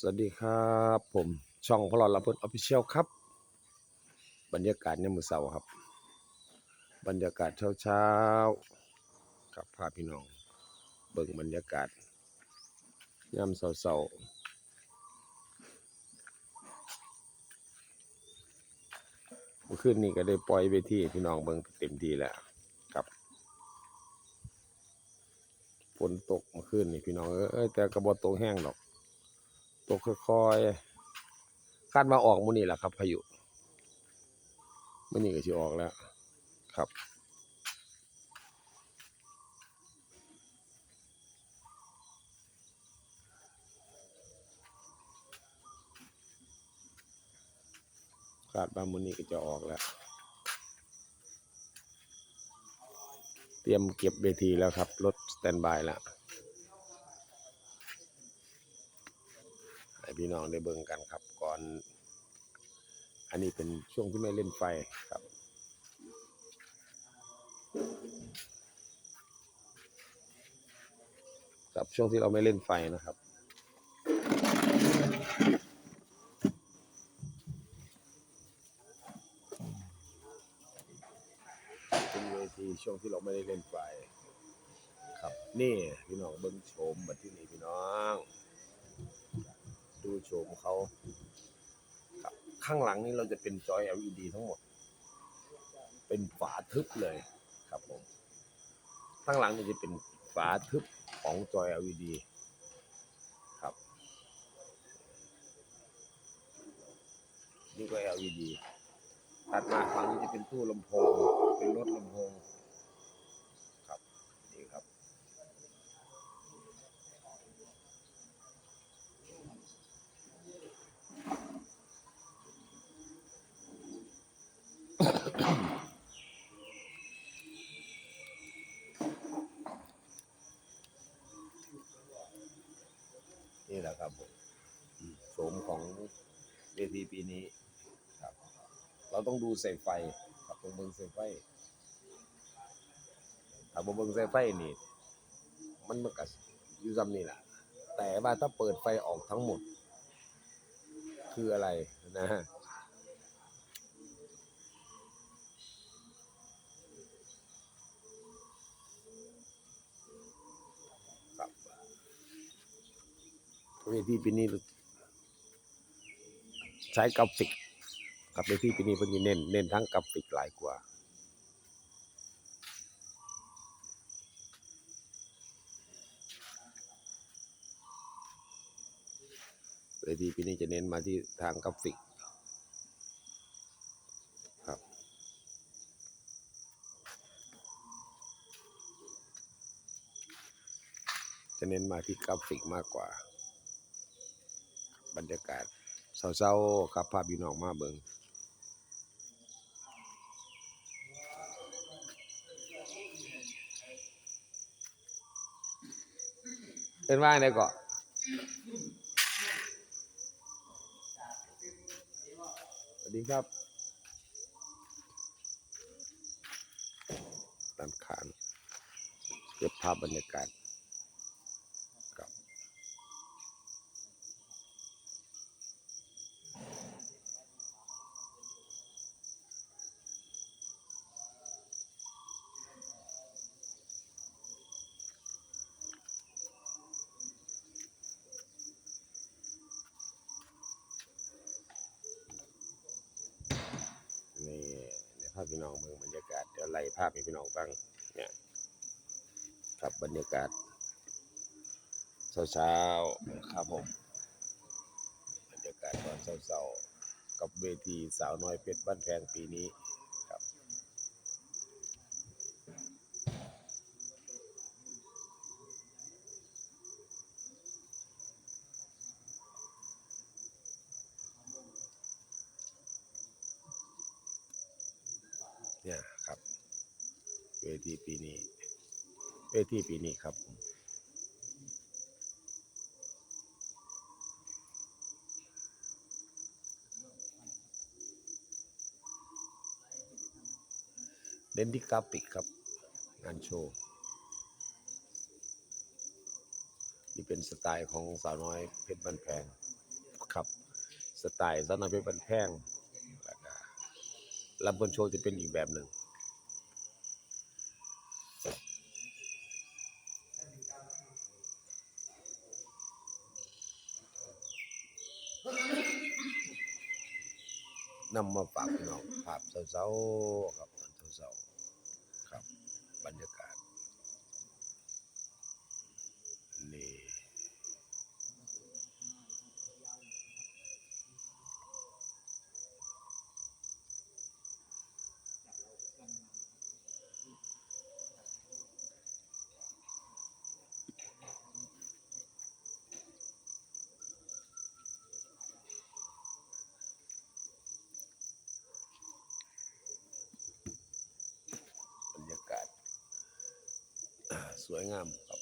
สวัสดีครับผมช่องพลอดละเพิดออฟฟิเชียลครับ บรรยากาศเนี่ยมือเสาครับ บรรยากาศเช้าเช้าๆครับพาพี่น้อง เบิ่งบรรยากาศยามเสาเสาๆเมื่อคืนนี้ก็ได้ปล่อยไปที่พี่น้องเบิ่งเต็มที่แล้วครับฝนตกเมื่อคืนนี่พี่น้องเอ้ยแต่กระบอกตกแห้งดอก ตกค่อยๆคาดมาออกมื้อนี้แหละครับ พายุมื้อนี้ก็สิออกแล้ว ครับคาดว่ามื้อนี้ก็จะออกแล้ว เตรียมเก็บเวทีแล้วครับ รถสแตนบายแล้ว ให้ พี่น้องได้เบิ่งกันครับ ก่อน อันนี้เป็นช่วงที่ไม่เล่นไฟครับครับช่วงที่เราไม่เล่นไฟนะครับ เป็นเวทีช่วงที่เราไม่ได้เล่นไฟ ครับ นี่พี่น้องเบิ่งโฉมบัดที่นี่พี่น้อง ดูโฉมเขาครับข้างหลังนี่เราจะเป็นจอย LED ทั้งหมด เป็นฝาทึบเลยครับผมข้างหลังนี่จะเป็นฝาทึบของจอย LED ครับ นี่ก็ LED ถัดมาฝั่งนี้จะเป็นตู้ลำโพง เป็นรถลำโพง ครับ นี่ครับ นี่แหละครับผมอืมโฉมของ เวทีปีนี้ครับ เราต้องดูใส่ไฟครับต้องเบิ่งใส่ไฟถ้าบ่เบิ่งใส่ไฟนี่ มันมันก็อยู่ซ้ำนี่แหละแต่ว่าถ้าเปิดไฟออกทั้งหมด คืออะไรนะฮะเวทีปีนี้ ใช้กราฟิกกับเวทีปีนี้เพิ่นเน้นเน้นทั้งกราฟิกหลายกว่าเวทีปีนี้จะเน้นมาที่ทางกราฟิกครับ จะเน้นมาที่กราฟิกมากกว่า บรรยากาศ เศร้าๆครับภาพพี่น้องมาเบิงเป็นว่าไงก่อนสวัสดีครับด้านขางเก็บภาพบรรยากาศครับ นี่เดี๋ยวภา พี่น้องเบิ่งบรรยากาศเดี๋ยวไล่ภาพให้พี่น้องฟังเนี่ยครับบรรยากาศเช้าๆครับผมบรรยากาศตอนเช้าๆกับเวทีสาวน้อยเพชรบ้านแพงปีนี้ เนี่ยครับ เวทีปีนี้ เวทีปีนี้ครับเน้นที่กราฟิกครับ งานโชว์ นี่เป็นสไตล์ของสาวน้อยเพชรบ้านแพงครับ สไตล์สาวน้อยเพชรบันแพง ลำบนโชว์จะเป็นอีกแบบหนึ่งนำมาฝากพี่น้องภาพเศร้าๆครับเศร้าๆครับบรรยากาศ สวยงามครับ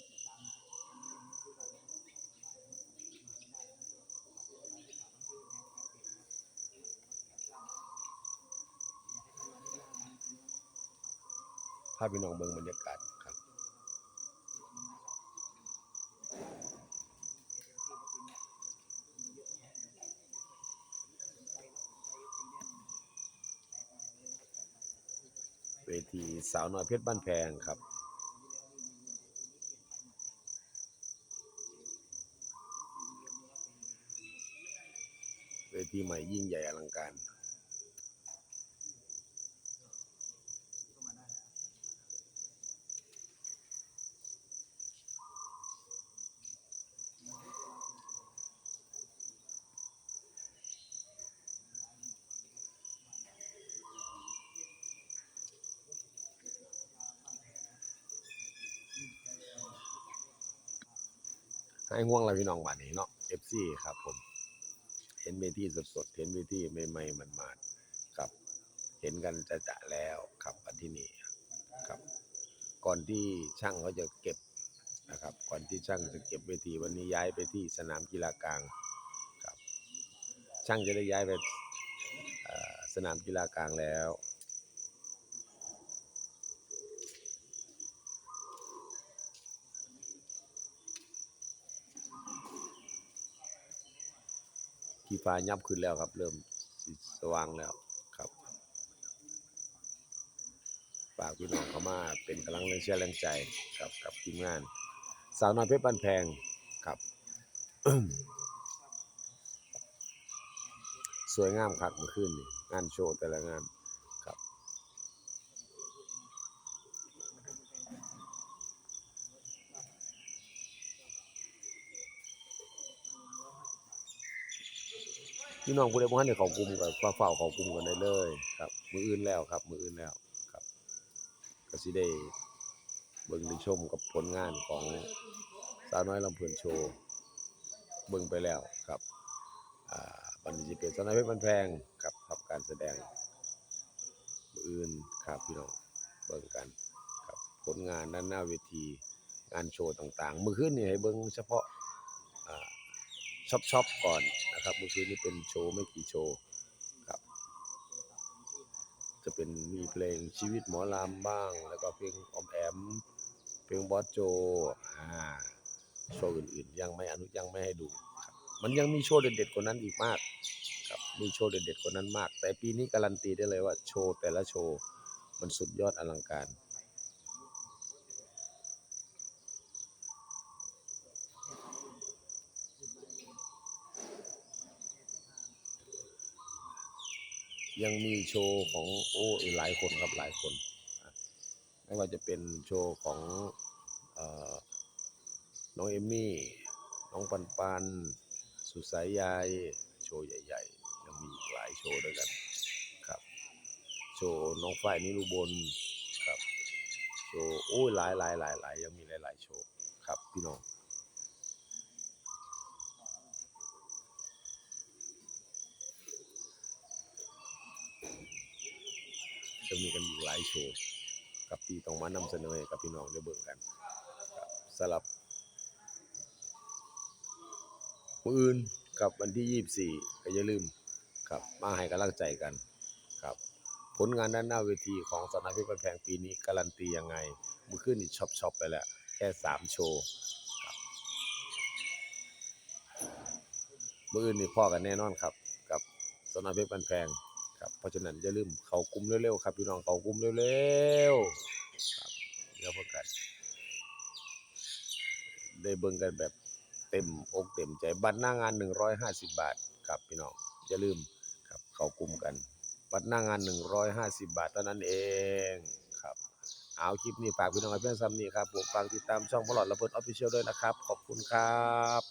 ภาพพี่น้องเบิ่งบรรยากาศครับเวทีสาวน้อยเพชรบ้านแพงครับ เวทีให ม่ยิ่งใหญ่อลังการ ให้ห่วงเราพี่น้องบ้านนี้เนาะ FC ครับผม เห็นเวทีสดๆ เห็นเวทีใหม่ๆมันมาๆครับ เห็นกันจะจะแล้วครับอันที่นี่ครับ ก่อนที่ช่างเขาจะเก็บนะครับ ก่อนที่ช่างจะเก็บเวทีวันนี้ย้ายไปที่สนามกีฬากลางครับ ช่างจะได้ย้ายไปสนามกีฬากลางแล้ว ที่ฟ้ายับขึ้นแล้วครับ เริ่มสว่างแล้วครับฝากพี่น้องเข้ามาเป็นกำลังแรงเชียร์แรงใจกับกับทีมงาน สาวน้อยเพชรบันแพงครับ สวยงามคักเมื่อคืนนี่งานโชว์แต่ละงานครับ พี่น้องผู้ใดบ่ทันได้เข้ากลุ่มก็ฟ้าเฝ้าเข้ากลุ่มกันได้เลยครับ มื้ออื่นแล้วครับ มื้ออื่นแล้วครับก็สิได้เบิ่งได้ชมกับผลงานของสาวน้อยลำเพลินโชว์เบิ่งไปแล้วครับอ่าบันี้สิเป็นสาวน้อยเพชรบ้านแพงครับครับการแสดงมื้ออื่นครับพี่น้องเบิ่งกันครับผลงานด้านหน้าเวทีงานโชว์ต่างๆ มื้อคืนนี่ให้เบิ่งเฉพาะ ช็อปช็อปก่อนนะครับเมื่อคืนนี้เป็นโชว์ไม่กี่โชว์ครับ จะเป็นมีเพลงชีวิตหมอลำบ้าง แล้วก็เพลงออมแอม เพลงบอสโจอ่าโชว์อื่นๆ ยังไม่อนุยังไม่ให้ดูครับมันยังมีโชว์เด็ดๆกว่านั้นอีกมากครับมีโชว์เด็ดๆกว่านั้นมาก แต่ปีนี้การันตีได้เลยว่าโชว์แต่ละโชว์มันสุดยอดอลังการ ยังมีโชว์ของโอ้หลายคนครับหลายคนไม่ว่าจะเป็นโชว์ของเอ่อน้องเอมมี่ น้องปันปัน สุสายยาย โชว์ใหญ่ ๆ ยังมีอีกหลายโชว์ด้วยกันครับ โชว์น้องฝ้ายนิรุบลครับ โชว์โอ้ยหลายหลายหลายหลายยังมีหลาย ๆ โชว์ครับพี่น้อง จะมีกันอีกหลายโชว์กับที่ต้องมานำเสนอให้กับพี่น้องได้เบิ่งกันสำหรับมืออื่นกับวันที่24ก็อย่าลืมครับมาให้กำลังใจกันครับผลงานด้านหน้าเวทีของสนามเพชรบ้านแพงปีนี้การันตียังไงเมื่อคืนนี่ช็อปช็อปไปแล้วแค่3โชว์บมื้ออื่นนี่พ่อกันแน่นอนครับ กับสนามเพชรบันแพง ครับเพราะฉะนั้นอย่าลืมเขากลุ่มเร็วๆครับพี่น้องเขากลุ่มเร็วๆครับเดี๋ยวพวกกันได้เบิ่งกันแบบเต็มอกเต็มใจบัตรหน้างาน 150 บาทครับพี่น้องอย่าลืมครับเขากลุ่มกันบัตรหน้างาน 150 บาทเท่านั้นเองครับเอาคลิปนี้ฝากพี่น้องเพียงซ้ำนี้ครับผมฝากติดตามช่องพลอดระเบิดออฟฟิเชียลด้วยนะครับ ขอบคุณครับ